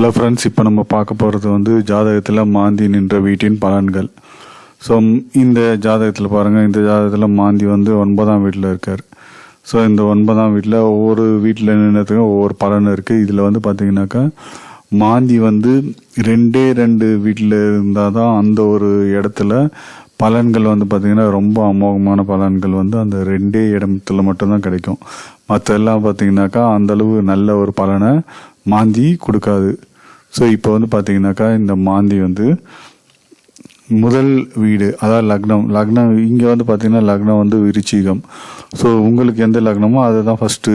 Hello friends இப்போ நம்ம பார்க்க போகிறது வந்து ஜாதகத்தில் மாந்தி நின்ற வீட்டின் பலன்கள். ஸோ இந்த ஜாதகத்தில் பாருங்கள் இந்த ஜாதகத்தில் மாந்தி வந்து ஒன்பதாம் வீட்டில் இருக்கார். ஸோ இந்த ஒன்பதாம் வீட்டில் ஒவ்வொரு வீட்டில் நின்றதுக்கும் ஒவ்வொரு பலன் இருக்குது இதில் வந்து பார்த்தீங்கன்னாக்கா மாந்தி வந்து ரெண்டே ரெண்டு வீட்டில் இருந்தால் தான் அந்த ஒரு இடத்துல பலன்கள் வந்து பார்த்திங்கன்னா ரொம்ப அமோகமான பலன்கள் வந்து அந்த ரெண்டே இடத்துல மட்டும்தான் கிடைக்கும். மற்ற எல்லாம் பார்த்தீங்கன்னாக்கா அந்தளவு நல்ல ஒரு பலனை மாந்தி கொடுக்காது. ஸோ இப்போ வந்து பார்த்தீங்கன்னாக்கா இந்த மாந்தி வந்து முதல் வீடு அதாவது லக்னம் லக்னம் இங்கே வந்து பார்த்தீங்கன்னா லக்னம் வந்து விருச்சிகம். ஸோ உங்களுக்கு எந்த லக்னமோ அதை தான் ஃபஸ்ட்டு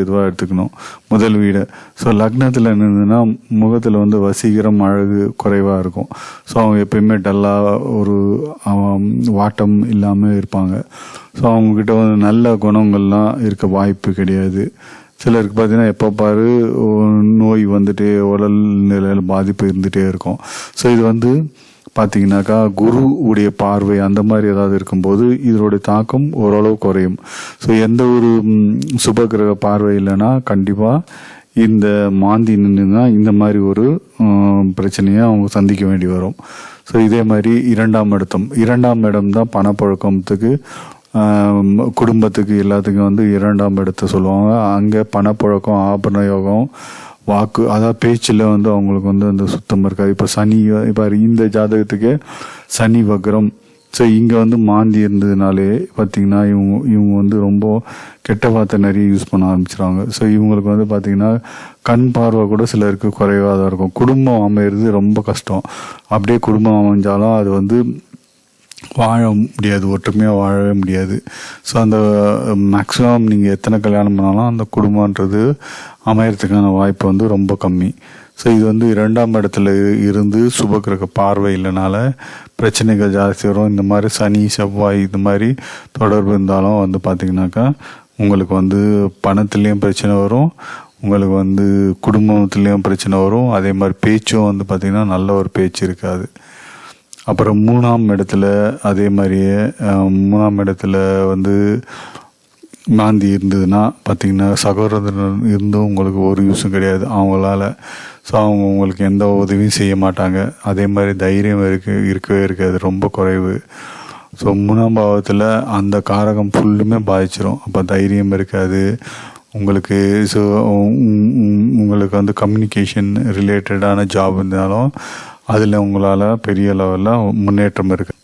இதுவாக எடுத்துக்கணும் முதல் வீடு. ஸோ லக்னத்தில் நின்றுன்னா முகத்தில் வந்து வசீகரம் அழகு குறைவாக இருக்கும். ஸோ அவங்க எப்பயுமே டல்லாக ஒரு வாட்டம் இல்லாமல் இருப்பாங்க. ஸோ அவங்கக்கிட்ட வந்து நல்ல குணங்கள்லாம் இருக்க வாய்ப்பு கிடையாது. சிலருக்கு பார்த்தீங்கன்னா எப்போ பாரு நோய் வந்துட்டே உடல் நிலையில் பாதிப்பு இருந்துகிட்டே இருக்கும். ஸோ இது வந்து பார்த்தீங்கன்னாக்கா குரு உடைய பார்வை அந்த மாதிரி ஏதாவது இருக்கும்போது இதனுடைய தாக்கம் ஓரளவு குறையும். ஸோ எந்த ஒரு சுபகிரக சுப கிரக பார்வை இல்லைன்னா கண்டிப்பாக இந்த மாந்தி நின்றுனா இந்த மாதிரி ஒரு பிரச்சனையை அவங்க சந்திக்க வேண்டி வரும். ஸோ இதே மாதிரி இரண்டாம் இடத்தம். இரண்டாம் இடம் தான் பணப்பழக்கத்துக்கு குடும்பத்துக்கு எல்லாத்துக்கும் வந்து இரண்டாம் இடத்த சொல்லுவாங்க. அங்கே பணப்புழக்கம் ஆபரண யோகம் வாக்கு அதாவது பேச்சில் வந்து அவங்களுக்கு வந்து அந்த சுத்தம் இருக்காது. இப்போ சனி இப்போ இந்த ஜாதகத்துக்கு சனி வக்ரம். ஸோ இங்கே வந்து மாந்தி இருந்ததுனாலே பார்த்தீங்கன்னா இவங்க இவங்க வந்து ரொம்ப கெட்ட வார்த்தை நிறைய யூஸ் பண்ண ஆரம்பிச்சிடுவாங்க ஸோ இவங்களுக்கு வந்து பார்த்தீங்கன்னா கண் பார்வை கூட சிலருக்கு குறைவாக தான் இருக்கும். குடும்பம் அமையிறது ரொம்ப கஷ்டம். அப்படியே குடும்பம் அமைஞ்சாலும் அது வந்து வாழ முடியாது ஒற்றுமையாக வாழவே முடியாது. ஸோ அந்த um, மேக்ஸிமம் நீங்கள் எத்தனை கல்யாணம் பண்ணாலும் அந்த குடும்பன்றது அமையறதுக்கான வாய்ப்பு வந்து ரொம்ப கம்மி. ஸோ இது வந்து இரண்டாம் இடத்துல இருந்து சுபக்கிரக பார்வை இல்லைனால பிரச்சனைகள் ஜாஸ்தி வரும். இந்த மாதிரி சனி செவ்வாய் இது மாதிரி தொடர்பு இருந்தாலும் வந்து பார்த்திங்கனாக்கா உங்களுக்கு வந்து பணத்துலேயும் பிரச்சனை வரும். உங்களுக்கு வந்து குடும்பத்துலேயும் பிரச்சனை வரும். அதே மாதிரி பேச்சும் வந்து பார்த்திங்கன்னா நல்ல ஒரு பேச்சு இருக்காது. அப்புறம் மூணாம் இடத்துல அதே மாதிரியே மூணாம் இடத்துல வந்து மாந்தி இருந்ததுன்னா பார்த்தீங்கன்னா சகோதரர் இருந்தும் உங்களுக்கு ஒரு யூஸும் கிடையாது. அவங்களால ஸோ அவங்க உங்களுக்கு எந்த உதவியும் செய்ய மாட்டாங்க. அதே மாதிரி தைரியம் இருக்கு இருக்கவே இருக்காது ரொம்ப குறைவு. ஸோ மூணாம் பாவத்தில் அந்த காரகம் ஃபுல்லுமே பாதிச்சிரும். அப்போ தைரியம் இருக்காது. உங்களுக்கு ஸோ உங்களுக்கு வந்து கம்யூனிகேஷன் ரிலேட்டடான ஜாப் இருந்தாலும் அதில் உங்களால் பெரிய லெவலில் முன்னேற்றம் இருக்கு.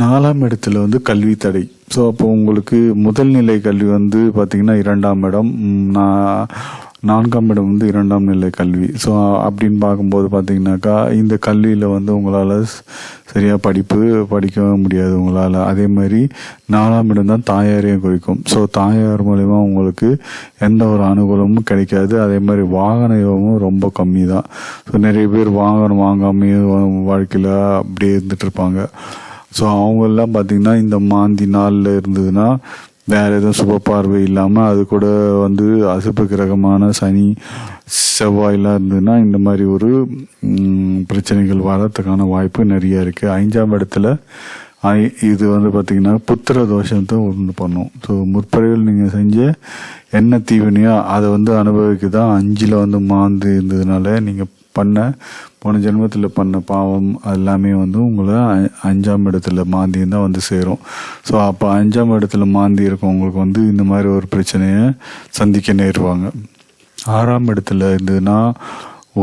நாலாம் இடத்துல வந்து கல்வி தடை. ஸோ அப்போ உங்களுக்கு முதல் நிலை கல்வி வந்து பார்த்தீங்கன்னா இரண்டாம் இடம். நான் நான்காம் இடம் வந்து இரண்டாம் நிலை கல்வி. ஸோ அப்படின்னு பார்க்கும்போது பார்த்தீங்கன்னாக்கா இந்த கல்வியில் வந்து உங்களால் சரியாக படிப்பு படிக்க முடியாது உங்களால். அதே மாதிரி நாலாம் இடம் தான் தாயாரையும் குறிக்கும். ஸோ தாயார் மூலயமா உங்களுக்கு எந்த ஒரு அனுகூலமும் கிடைக்காது. அதே மாதிரி வாகன யோகமும் ரொம்ப கம்மி தான் ஸோ நிறைய பேர் வாகனம் வாங்காமையே வாழ்க்கையில் அப்படியே இருந்துட்டு இருப்பாங்க. ஸோ அவங்கெல்லாம் பார்த்தீங்கன்னா இந்த மாந்தி நாளில் இருந்ததுன்னா வேற எதுவும் சுப பார்வை இல்லாமல் அது கூட வந்து அசுப்பு கிரகமான சனி செவ்வாயெலாம் இருந்ததுன்னா இந்த மாதிரி ஒரு பிரச்சனைகள் வரத்துக்கான வாய்ப்பு நிறைய இருக்குது ஐந்தாம் இடத்துல இது வந்து பார்த்தீங்கன்னா புத்திர தோஷத்தை ஒன்று பண்ணும். ஸோ முற்பறையில் நீங்கள் செஞ்ச என்ன தீவினையோ அதை வந்து அனுபவிக்க தான் அஞ்சில் வந்து மாந்து இருந்ததுனால நீங்கள் பண்ண போன ஜென்மத்தில் பண்ண பாவம் எல்லாமே வந்து உங்களை அஞ்சாம் இடத்துல மாந்தி தான் வந்து சேரும். ஸோ அப்போ அஞ்சாம் இடத்துல மாந்தி இருக்கவங்களுக்கு வந்து இந்த மாதிரி ஒரு பிரச்சனையை சந்திக்க நேருவாங்க. ஆறாம் இடத்துல இருந்ததுன்னா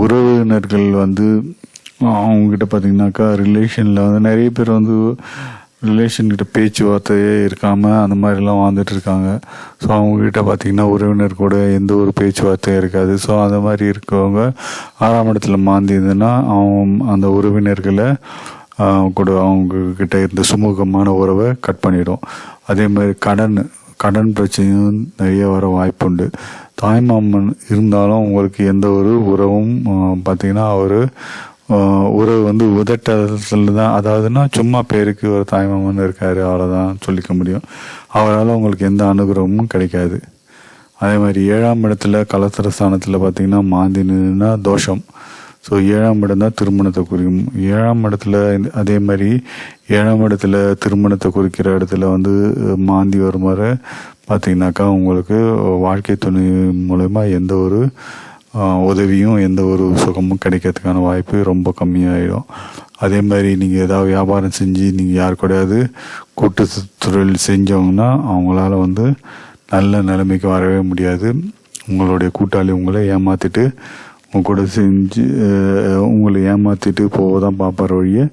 உறவினர்கள் வந்து அவங்கக்கிட்ட பார்த்தீங்கன்னாக்கா ரிலேஷனில் வந்து நிறைய பேர் வந்து ரிலேஷன்கிட்ட பேச்சுவார்த்தையே இருக்காமல் அந்த மாதிரிலாம் வாழ்ந்துட்டு இருக்காங்க. ஸோ அவங்கக்கிட்ட பார்த்தீங்கன்னா உறவினர் கூட எந்த ஒரு பேச்சுவார்த்தையும் இருக்காது. ஸோ அந்த மாதிரி இருக்கவங்க ஆறாம் இடத்துல மாந்திருந்ததுன்னா அவன் அவங்க அந்த உறவினர்களை கூட அவங்கக்கிட்ட இருந்த சுமூகமான உறவை கட் பண்ணிடும். அதே மாதிரி கடன் கடன் பிரச்சனையும் நிறைய வர வாய்ப்புண்டு. தாய்மாமன் இருந்தாலும் உங்களுக்கு எந்த ஒரு உறவும் பார்த்திங்கன்னா அவர் உறவு வந்து உதட்டத்தில் தான். அதாவதுன்னா சும்மா பேருக்கு ஒரு தாய்மாமன் இருக்காரு அவ்வளோதான் சொல்லிக்க முடியும். அவரால் உங்களுக்கு எந்த அனுகிரகமும் கிடைக்காது. அதே மாதிரி ஏழாம் இடத்துல கலத்திர ஸ்தானத்தில் பார்த்தீங்கன்னா மாந்தி தோஷம். ஸோ ஏழாம் இடம் தான் திருமணத்தை குறிக்கும். ஏழாம் இடத்துல அதே மாதிரி ஏழாம் இடத்துல திருமணத்தை குறிக்கிற இடத்துல வந்து மாந்தி வரும் வரை பார்த்தீங்கன்னாக்கா உங்களுக்கு வாழ்க்கை துணை மூலயமா எந்த ஒரு உதவியும் எந்த ஒரு சுகமும் கிடைக்கிறதுக்கான வாய்ப்பு ரொம்ப கம்மியாயிடும். அதே மாதிரி நீங்கள் ஏதாவது வியாபாரம் செஞ்சு நீங்கள் யார் கூடயாவது கூட்டு தொழில் செஞ்சவங்கன்னா அவங்களால வந்து நல்ல நிலைமைக்கு வரவே முடியாது. உங்களுடைய கூட்டாளி உங்களை ஏமாற்றிட்டு உங்க கூட செஞ்சு உங்களை ஏமாற்றிட்டு போக தான் பார்ப்பார் வழியே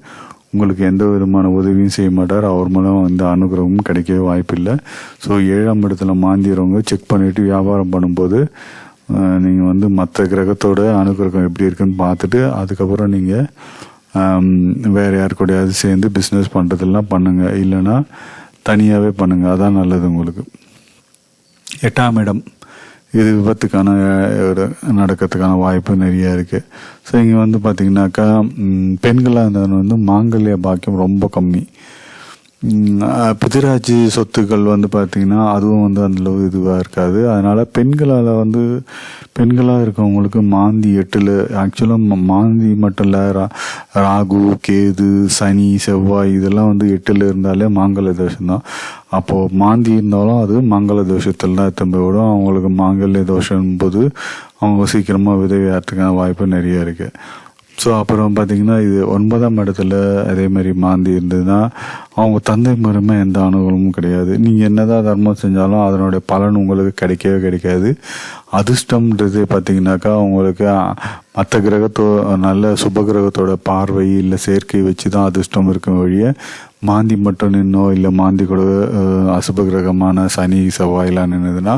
உங்களுக்கு எந்த விதமான உதவியும் செய்ய மாட்டார். அவர் மூலம் வந்து அனுகிரகமும் கிடைக்கவே வாய்ப்பில்லை. ஸோ ஏழாம் இடத்துல மாந்திரவங்க செக் பண்ணிவிட்டு வியாபாரம் பண்ணும்போது நீங்கள் வந்து மற்ற கிரகத்தோட அணுகிரகம் எப்படி இருக்குன்னு பார்த்துட்டு அதுக்கப்புறம் நீங்கள் வேறு யார் கூடயாவது சேர்ந்து பிஸ்னஸ் பண்ணுறதெல்லாம் பண்ணுங்கள் இல்லைன்னா தனியாகவே பண்ணுங்கள் அதான் நல்லது உங்களுக்கு. எட்டாம் இடம். இது விபத்துக்கான நடக்கிறதுக்கான வாய்ப்பு நிறைய இருக்குது ஸோ இங்கே வந்து பார்த்திங்கனாக்கா பெண்களாக இருந்தவங்க வந்து மாங்கல்ய பாக்கியம் ரொம்ப கம்மி. பிதிராஜ் சொத்துக்கள் வந்து பார்த்தீங்கன்னா அதுவும் வந்து அந்தளவு இதுவாக இருக்காது. அதனால் பெண்களால் வந்து பெண்களாக இருக்கவங்களுக்கு மாந்தி எட்டில் ஆக்சுவலாக மாந்தி மட்டும் இல்லை ரா ராகு கேது சனி செவ்வாய் இதெல்லாம் வந்து எட்டில் இருந்தாலே மாங்கல தோஷம் தான். அப்போது மாந்தி இருந்தாலும் அது மங்கள தோஷத்தில் தான் திரும்ப விடும் அவங்களுக்கு மாங்கல்ய தோஷம் போது அவங்க சீக்கிரமாக விதவியாகிறதுக்கான வாய்ப்பு நிறைய இருக்குது ஸோ அப்புறம் பார்த்தீங்கன்னா இது ஒன்பதாம் இடத்துல அதே மாதிரி மாந்தி இருந்ததுன்னா அவங்க தந்தை மருமை எந்த அனுகூலமும் கிடையாது. நீங்கள் என்னதான் தர்மம் செஞ்சாலும் அதனுடைய பலன் உங்களுக்கு கிடைக்கவே கிடைக்காது. அதிர்ஷ்டம்ன்றது பார்த்தீங்கன்னாக்கா உங்களுக்கு மற்ற கிரகத்தோ நல்ல சுப கிரகத்தோட பார்வை இல்லை சேர்க்கை வச்சு தான் அதிர்ஷ்டம் இருக்கும் வழிய மாந்தி மட்டும் நின்னோ இல்லை மாந்தி கூட அசுப கிரகமான சனி செவ்வாயெல்லாம் நின்றுதுன்னா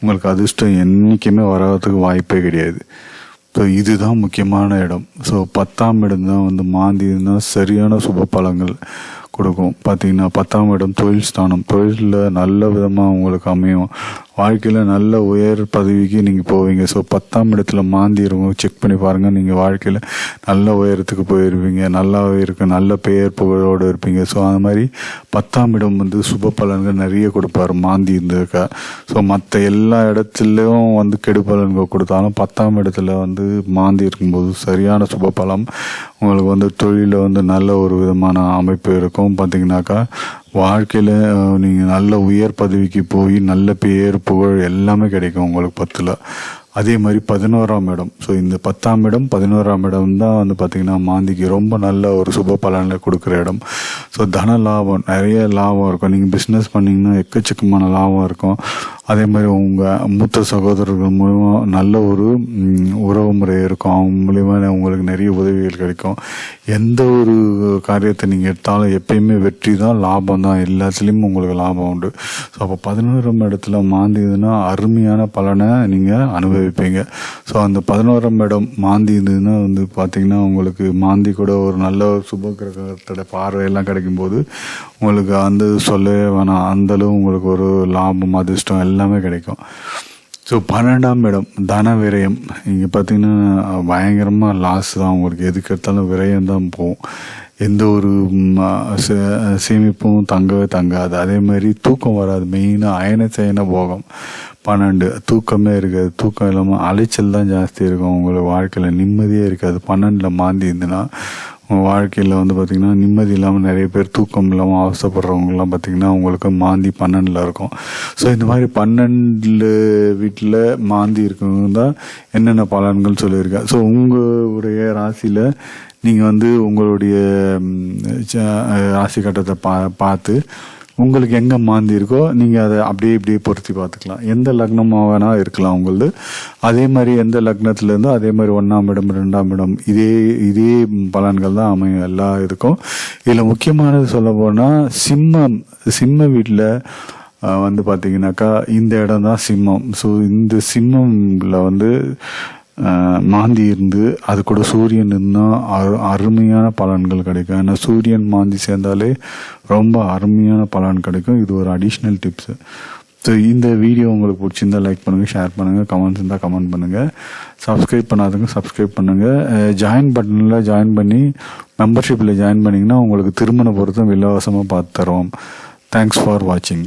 உங்களுக்கு அதிர்ஷ்டம் என்றைக்குமே வராதுக்கு வாய்ப்பே கிடையாது. ஸோ இதுதான் முக்கியமான இடம். ஸோ பத்தாம் இடம் தான் வந்து இருந்தால் சரியான சுப பலங்கள் கொடுக்கும். பார்த்தீங்கன்னா பத்தாம் இடம் தொழில் ஸ்தானம். தொழிலில் நல்ல விதமாக உங்களுக்கு அமையும். வாழ்க்கையில் நல்ல உயர் பதவிக்கு நீங்கள் போவீங்க. ஸோ பத்தாம் இடத்துல மாந்தி இருக்கும். செக் பண்ணி பாருங்கள் நீங்கள் வாழ்க்கையில் நல்ல உயரத்துக்கு போயிருப்பீங்க. நல்லா இருக்கும் நல்ல பெயர் புகழோடு இருப்பீங்க. ஸோ அந்த மாதிரி பத்தாம் இடம் வந்து சுப பலன்கள் நிறைய கொடுப்பாரு மாந்தி இருந்திருக்கா ஸோ மற்ற எல்லா இடத்துலையும் வந்து கெடு பலன்கள் கொடுத்தாலும் பத்தாம் இடத்துல வந்து மாந்தி இருக்கும்போது சரியான சுப பலம் உங்களுக்கு வந்து தொழிலில் வந்து நல்ல ஒரு விதமான அமைப்பு இருக்கும். பார்த்தீங்கன்னாக்கா வாழ்க்கையில் நீங்கள் நல்ல உயர் பதவிக்கு போய் நல்ல பேர் புகழ் எல்லாமே கிடைக்கும் உங்களுக்கு பத்தில். அதே மாதிரி பதினோராம் இடம். ஸோ இந்த பத்தாம் இடம் பதினோராம் இடம் தான் வந்து பார்த்திங்கன்னா மாந்திக்கு ரொம்ப நல்ல ஒரு சுப பலனை கொடுக்குற இடம். ஸோ தன லாபம் நிறைய லாபம் இருக்கும். நீங்கள் பிஸ்னஸ் பண்ணிங்கன்னா எக்கச்சக்கமான லாபம் இருக்கும். அதே மாதிரி உங்கள் மூத்த சகோதரர்கள் மூலமா நல்ல ஒரு உறவு முறை இருக்கும். அவங்க மூலிமா உங்களுக்கு நிறைய உதவிகள் கிடைக்கும். எந்த ஒரு காரியத்தை நீங்கள் எடுத்தாலும் எப்பயுமே வெற்றி தான் லாபம் தான். எல்லாத்துலேயும் உங்களுக்கு லாபம் உண்டு. ஸோ அப்போ பதினோராம் இடத்துல மாந்திதுன்னா அருமையான பலனை நீங்கள் அனுபவிப்பீங்க. ஸோ அந்த பதினோராம் இடம் மாந்திதுன்னா வந்து பார்த்தீங்கன்னா உங்களுக்கு மாந்தி கூட ஒரு நல்ல ஒரு சுப கிரகத்தோட பார்வையெல்லாம் கிடைக்கும்போது உங்களுக்கு அந்த சொல்லவே வேணாம். அந்தளவு உங்களுக்கு ஒரு லாபம் அதிர்ஷ்டம் எல்லாம் எல்லாமே கிடைக்கும். ஸோ பன்னெண்டாம் இடம் தன விரயம். இங்கே பார்த்தீங்கன்னா பயங்கரமாக லாஸ் தான் உங்களுக்கு. எதுக்கு எடுத்தாலும் விரயம் தான் போகும். எந்த ஒரு சே- சேமிப்பும் தங்கவே தங்காது. அதே மாதிரி தூக்கம் வராது. மெயினாக அயன சயன போகம். பன்னெண்டு தூக்கமே இருக்காது. தூக்கம் இல்லாமல் அலைச்சல் தான் ஜாஸ்தி இருக்கும். உங்களுக்கு வாழ்க்கையில் நிம்மதியே இருக்காது. பன்னெண்டில் மாந்தி இருந்துன்னா வாழ்க்கையில் வந்து பார்த்திங்கன்னா நிம்மதி இல்லாமல் நிறைய பேர் தூக்கம் இல்லாமல் அவசப்படுறவங்கலாம் பார்த்திங்கன்னா உங்களுக்கு மாந்தி பன்னெண்டில் இருக்கும். ஸோ இந்த மாதிரி பன்னெண்டில் வீட்டில் மாந்தி இருக்கவங்க தான் என்னென்ன பலன்கள் சொல்லியிருக்கேன் ஸோ உங்களுடைய ராசியில் நீங்கள் வந்து உங்களுடைய ச- ராசி கட்டத்தை பா பார்த்து உங்களுக்கு எங்கே மாந்தி இருக்கோ நீங்கள் அதை அப்படியே இப்படியே பொருத்தி பார்த்துக்கலாம். எந்த லக்னமாக வேணால் இருக்கலாம் உங்களது. அதே மாதிரி எந்த லக்னத்துல இருந்தோ அதே மாதிரி ஒன்றாம் இடம் ரெண்டாம் இடம் இதே இதே பலன்கள் தான் அமையும். எல்லா இருக்கும் இதில் முக்கியமானது சொல்ல போனால் சிம்மம் சிம்ம வீட்டில் வந்து பார்த்தீங்கன்னாக்கா இந்த இடம் தான் சிம்மம். ஸோ இந்த சிம்மம்ல வந்து மாந்தி இருந்து அது கூட சூரியன் இருந்தால் அரு அருமையான பலன்கள் கிடைக்கும். ஏன்னா சூரியன் மாந்தி சேர்ந்தாலே ரொம்ப அருமையான பலன் கிடைக்கும். இது ஒரு அடிஷ்னல் டிப்ஸு ஸோ இந்த வீடியோ உங்களுக்கு பிடிச்சிருந்தா லைக் பண்ணுங்கள் ஷேர் பண்ணுங்கள் கமெண்ட்ஸ் இருந்தால் கமெண்ட் பண்ணுங்கள் சப்ஸ்கிரைப் பண்ணாதவங்க சப்ஸ்கிரைப் பண்ணுங்கள் ஜாயின் பட்டனில் ஜாயின் பண்ணி மெம்பர்ஷிப்பில் ஜாயின் பண்ணிங்கன்னா உங்களுக்கு திருமண பொருத்தம் இலவசமாக பார்த்து தருவோம். தேங்க்ஸ் ஃபார் வாட்சிங்